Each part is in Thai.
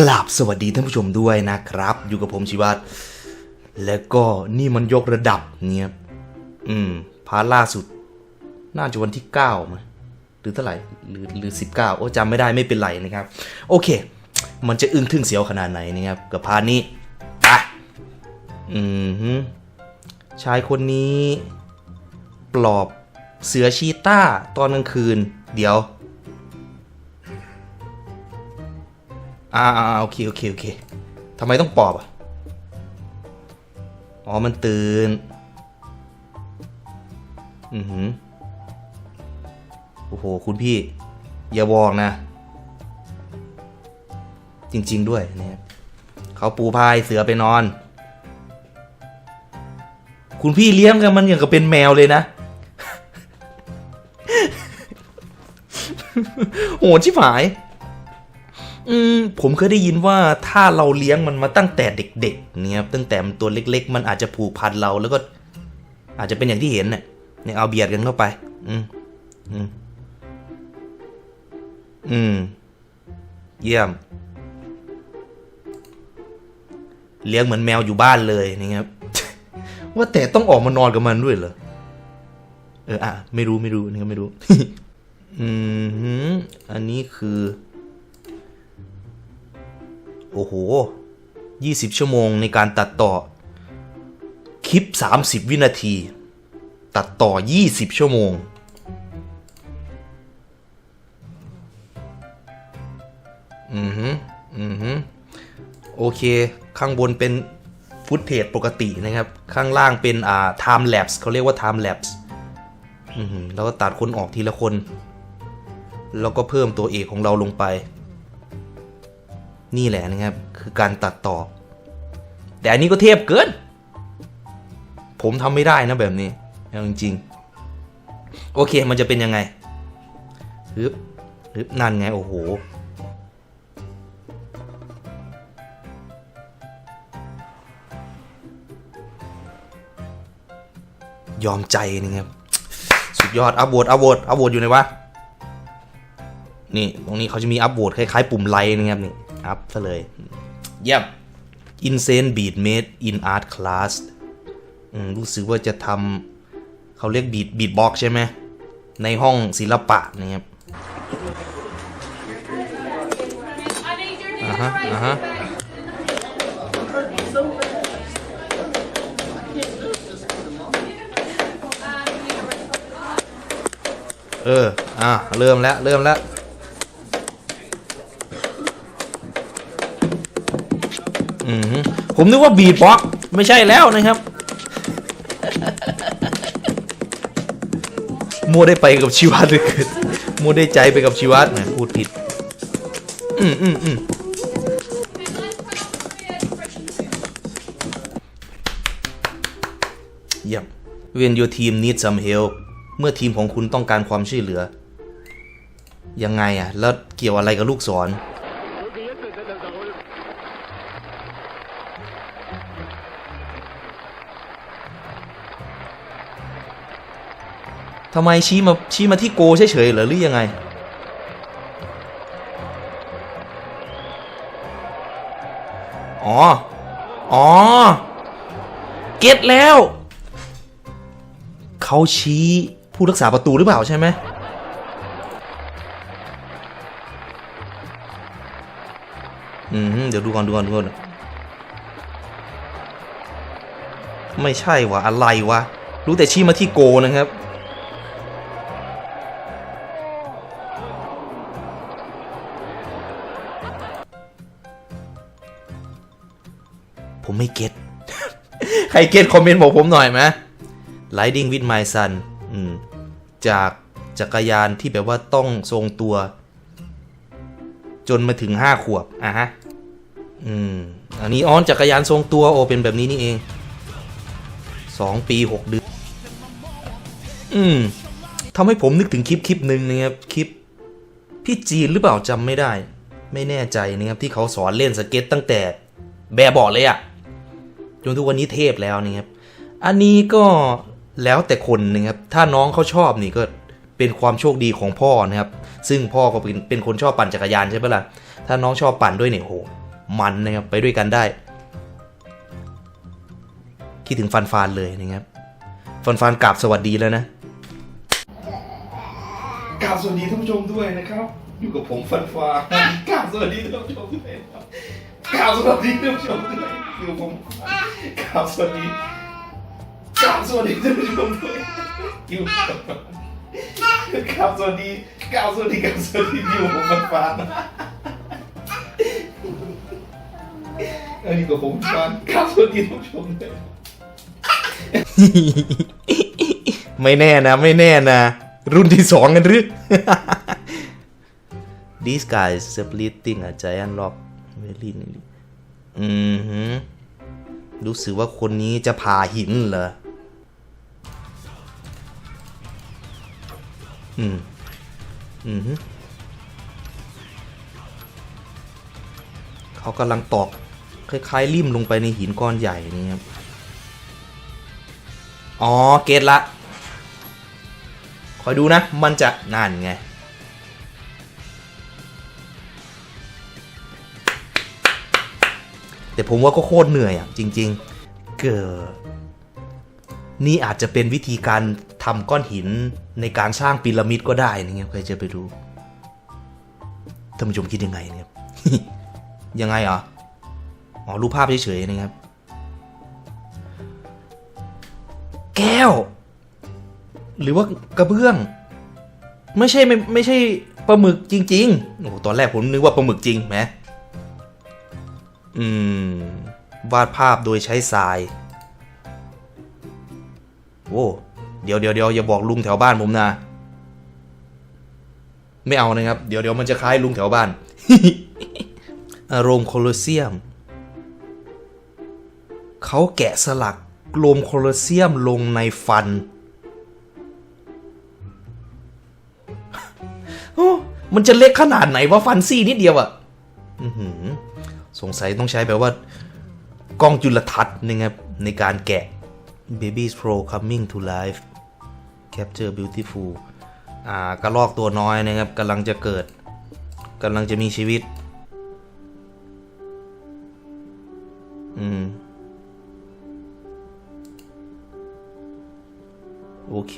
กราบสวัสดีท่านผู้ชมด้วยนะครับ อยู่กับผมชิวัตรแล้วก็นี่มันยกระดับเนี่ยอืมพาร์ทล่าสุด น่าจะวันที่9มั้ยหรือเท่าไหร่หรือหรือ19โอ้จำไม่ได้ไม่เป็นไรนะครับ โอเค มันจะอึ้งทึ่งเสียวขนาดไหนนะครับ กับพาร์ทนี้ไปอืมชายคนนี้ ปลอบเสือชีต้าตอนกลางคืน เดี๋ยว อ่าโอเคโอเคโอเคทำไมต้องปอบอะ อ๋อ มันตื่น อือหือ โอ้โห คุณพี่ อย่าบอกนะ จริง ๆ ด้วยเนี่ยเขาปูพายเสือไปนอน คุณพี่เลี้ยงกันมันอย่างกับเป็นแมวเลยนะ โหชิบหาย อืมผมเคยได้ยินว่าถ้าเราเลี้ยงมันมาตั้งแต่เด็กๆเนี่ยครับตั้งแต่มันตัวเล็ก ๆ มันอาจจะผูกพันเราแล้วก็ อาจจะเป็นอย่างที่เห็นเนี่ยเนี่ยเอาเบียดกันเข้าไป อืมอืมอืม เยี่ยม เลี้ยงเหมือนแมวอยู่บ้านเลยนะครับ ว่าแต่ต้องออกมานอนกับมันด้วยเหรอเอออะไม่รู้ไม่รู้นี่ก็ไม่รู้ อืมอันนี้คือ อ้โห 20 ชั่วโมงในการตัดต่อ คลิป 30 วินาที ตัดต่อ 20 ชั่วโมง อือฮึอือฮึโอเค ข้างบนเป็นฟุตเทจปกตินะครับ ข้างล่างเป็นอ่า time lapse เขาเรียกว่า time lapse อือฮึแล้วก็ตัดคนออกทีละคน แล้วก็เพิ่มตัวเอกของเราลงไป นี่แหละนะครับ คือการตัดต่อ แต่อันนี้ก็เทพเกิน ผมทำไม่ได้นะแบบนี้เอาจริงๆ โอเคมันจะเป็นยังไงฮึบฮึบนั่นไง โอ้โหยอมใจนะครับ สุดยอดอัพโหวตอัพโหวตอัพโหวตอยู่ไหนวะ นี่ ตรงนี้เขาจะมีอัพโหวตคล้ายๆ ปุ่มไลค์นะครับนี่ อัพซะเลย เยี่ยม Insane Beat Made in Art Class รู้สึกว่าจะทำเขาเรียกบีดบีดบ็อกใช่ไหม ในห้องศิลปะนะครับเออ อะ เริ่มแล้ว เริ่มแล้ว ผมนึกว่าบีดบ็อกไม่ใช่แล้วนะครับมัวได้ไปกับชีวัตเลยเกินมัวได้ใจไปกับชีวัตนะพูดผิด อืมอืมอืมเยี่ยม When your team needs some help เมื่อทีมของคุณต้องการความช่วยเหลือ ยังไงอะ แล้วเกี่ยวอะไรกับลูกศร ทำไมชี้มาชี้มาที่โกเฉยๆเหรอหรือยังไง อ๋อ อ๋อ เก็ตแล้ว เขาชี้ผู้รักษาประตูหรือเปล่าใช่ไหมอืมเดี๋ยวดูก่อนดูก่อนดูก่อนไม่ใช่วะอะไรวะ รู้แต่ชี้มาที่โกนะครับ ไม่เก็ตใครเก็ตคอมเมนต์บอกผมหน่อยไหม Riding with my son จากจักรยานที่แบบว่าต้องทรงตัว จนมาถึงห้าขวบอะฮะอืมอันนี้อ้อนจักรยานทรงตัวโอเป็นแบบนี้นี่เองสองปีหกเดือนอืมทำให้ผมนึกถึงคลิปคลิปหนึ่งนะครับคลิป พี่จีนหรือเปล่าจำไม่ได้ ไม่แน่ใจนะครับที่เขาสอนเล่นสเก็ตตั้งแต่แบบบอกเลยอะ จนทุกวันนี้เทพแล้วนะครับ อันนี้ก็แล้วแต่คนนะครับ ถ้าน้องเขาชอบนี่ก็เป็นความโชคดีของพ่อนะครับ ซึ่งพ่อก็เป็นเป็นคนชอบปั่นจักรยานใช่ไหมล่ะ ถ้าน้องชอบปั่นด้วยเนี่ยโห มันนะครับไปด้วยกันได้ คิดถึงฟันฟานเลยนะครับ ฟันฟานกราบสวัสดีแล้วนะกราบสวัสดีท่านผู้ชมด้วยนะครับ อยู่กับผมฟันฟานกราบสวัสดีท่านผู้ชมด้วยครับ กราบสวัสดีท่านผู้ชมด้วยอยู่กับผมกราบสวัสดีกราบสวัสดีท่านผู้ชมด้วยอยู่กับกราบสวัสดีกราบสวัสดีกราบสวัสดีอยู่กับผมฟันฟานเอออยู่กับผมฟานกราบสวัสดีท่านผู้ชมด้วยไม่แน่นะ ไม่แน่นะ รุ่นที่สองกันหรือ This guy is splitting a giant rock very neatly อือหือรู้สึกว่าคนนี้จะผ่าหินเหรอ อืม อือหือเขากำลังตอกคล้ายๆลิ่มลงไปในหินก้อนใหญ่นี่ครับ อ๋อ เกตละ คอยดูนะ มันจะนั่นไง แต่ผมว่าก็โคตรเหนื่อยอะจริง ๆ เกิดนี่อาจจะเป็นวิธีการทำก้อนหินในการสร้างพีระมิดก็ได้นะครับใครจะไปรู้ท่านผู้ชมคิดยังไงเนี่ยยังไงอะอ๋อรูปภาพเฉยๆนะครับ แก้ว หรือว่ากระเบื้อง ไม่ใช่ไม่ไม่ใช่ปลาหมึกจริง ๆ โอ้ตอนแรกผมนึกว่าปลาหมึกจริงไหม อืม วาดภาพโดยใช้ทราย โอ้เดี๋ยวเดี๋ยวเดี๋ยวอย่าบอกลุงแถวบ้านผมนะ ไม่เอานะครับ เดี๋ยวเดี๋ยวมันจะคล้ายลุงแถวบ้านอารมณ์โคลอเซียม เขาแกะสลักกลมโคลอเซียมลงในฟันโอ้มันจะเล็กขนาดไหนว่าฟันซี่นิดเดียวอะอื้อหือ สงสัยต้องใช้แบบว่า กล้องจุลทรรศน์นะครับ ในการแกะ Baby's Pro coming to life Capture beautiful อ่ากระลอกตัวน้อยนะครับกำลังจะเกิดกำลังจะมีชีวิต อืม โอเค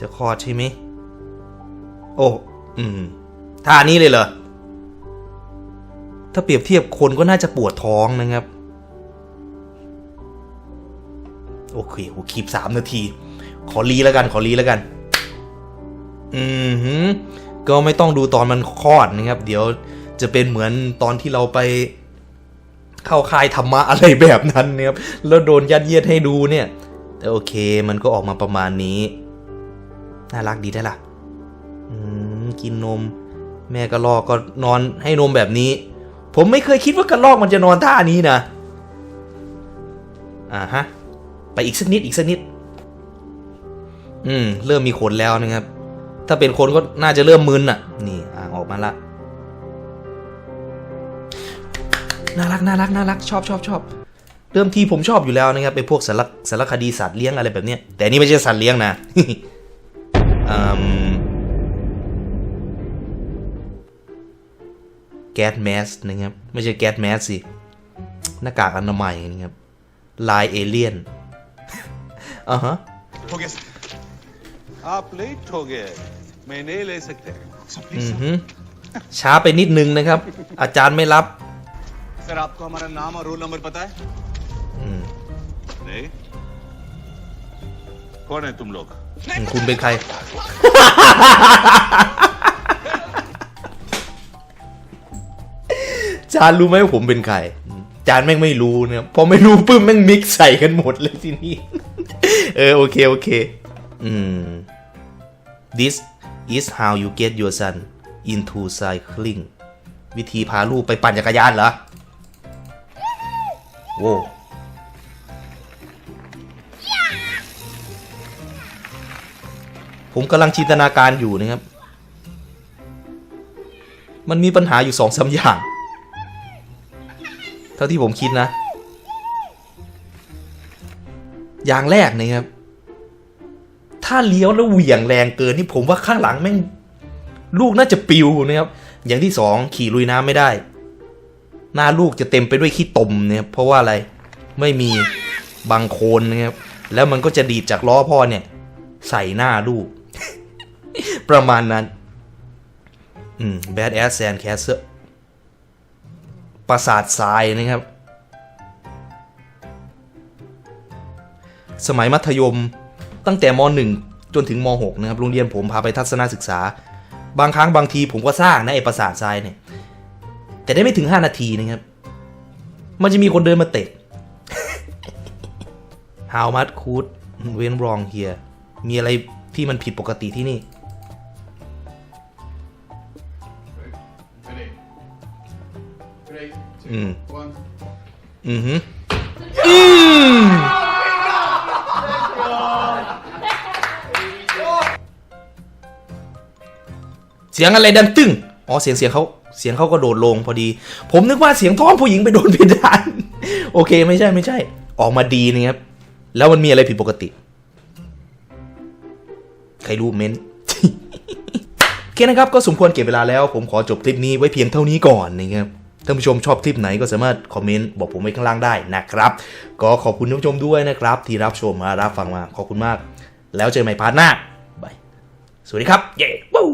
จะคลอดใช่ไหม โอ้ อืมท่านี้เลยเหรอ ถ้าเปรียบเทียบคนก็น่าจะปวดท้องนะครับ โอเคโอคลิปสามนาที ขอรีแล้วกันขอรีแล้วกัน อืมหือ ก็ไม่ต้องดูตอนมันคลอดนะครับ เดี๋ยวจะเป็นเหมือนตอนที่เราไปเข้าค่ายธรรมะอะไรแบบนั้นเนี่ยครับ แล้วโดนยัดเยียดให้ดูเนี่ย แต่โอเคมันก็ออกมาประมาณนี้ น่ารักดีได้ล่ะ อืมกินนม แม่กรอก็นอนให้นมแบบนี้ ผมไม่เคยคิดว่ากระลอกมันจะนอนท่านี้นะ อ่าฮะ ไปอีกสักนิดอีกสักนิด อืม เริ่มมีขนแล้วนะครับ ถ้าเป็นคนก็น่าจะเริ่มมึนอะ นี่อ่าออกมาละ น่ารักน่ารักน่ารักชอบชอบชอบ เริ่มที่ผมชอบอยู่แล้วนะครับเป็นพวกสารสารคดีสัตว์เลี้ยงอะไรแบบเนี้ย แต่นี่ไม่ใช่สัตว์เลี้ยงนะอืม แก๊สแมสนะครับ ไม่ใช่แก๊สแมสสิหน้ากากอนามัยนะครับลายเอเลี่ยน อ่าฮะ हो गया सर आप लेट हो गए मैं नहीं ले सकते सर อือฮึช้าไปนิดนึงนะครับ อาจารย์ไม่รับ सर आपको हमारा नाम और रोल नंबर पता है อืม नहीं कौन है तुम लोग คุณเป็นใคร จานรู้ไหมว่าผมเป็นใครจานแม่งไม่รู้นะครับพอไม่รู้ปุ๊บแม่งมิกใส่กันหมดเลยทีนี้ เออโอเคโอเค อืม this is how you get your son into cycling วิธีพาลูกไปปั่นจักรยานเหรอ โว้ผมกำลังจินตนาการอยู่นะครับ มันมีปัญหาอยู่สองสามอย่าง เท่าที่ผมคิดนะ อย่างแรกนะครับ ถ้าเลี้ยวแล้วเหวี่ยงแรงเกินที่ผมว่าข้างหลังแม่งลูกน่าจะปิวนะครับ อย่างที่สองขี่ลุยน้ำไม่ได้ หน้าลูกจะเต็มไปด้วยขี้ตมเนี่ยเพราะว่าอะไรไม่มีบางโคนนะครับ แล้วมันก็จะดีดจากล้อพ่อเนี่ย ใส่หน้าลูก ประมาณนั้น อืม Bad Ass Sand Castle ปราสาททรายนะครับ สมัยมัธยมตั้งแต่ม .1 จนถึงม .6 นะครับโรงเรียนผมพาไปทัศนศึกษา บางครั้งบางทีผมก็สร้างนะไอ้ปราสาททรายเนี่ย แต่ได้ไม่ถึง 5 นาทีนะครับ มันจะมีคนเดินมาเตะ How much could went wrong here มีอะไรที่มันผิดปกติที่นี่ Three, two, Mm. one. อือหืออืม เสียงอะไรดังตึ้ง อ๋อ เสียงเสียงเขาเสียงเขาก็โดดลงพอดี ผมนึกว่าเสียงท้องผู้หญิงไปโดนเพดาน โอเคไม่ใช่ไม่ใช่ ออกมาดีนะครับ แล้วมันมีอะไรผิดปกติ ใครรู้เม้น โอเคนะครับ ก็สมควรเก็บเวลาแล้ว ผมขอจบคลิปนี้ไว้เพียงเท่านี้ก่อนนะครับ ท่านผู้ชมชอบคลิปไหนก็สามารถคอมเมนต์บอกผมไว้ข้างล่างได้นะครับ ก็ขอบคุณท่านผู้ชมด้วยนะครับ ที่รับชมมารับฟังมาขอบคุณมาก แล้วเจอกันใหม่พาร์ทหน้าบายสวัสดีครับ เย้วู้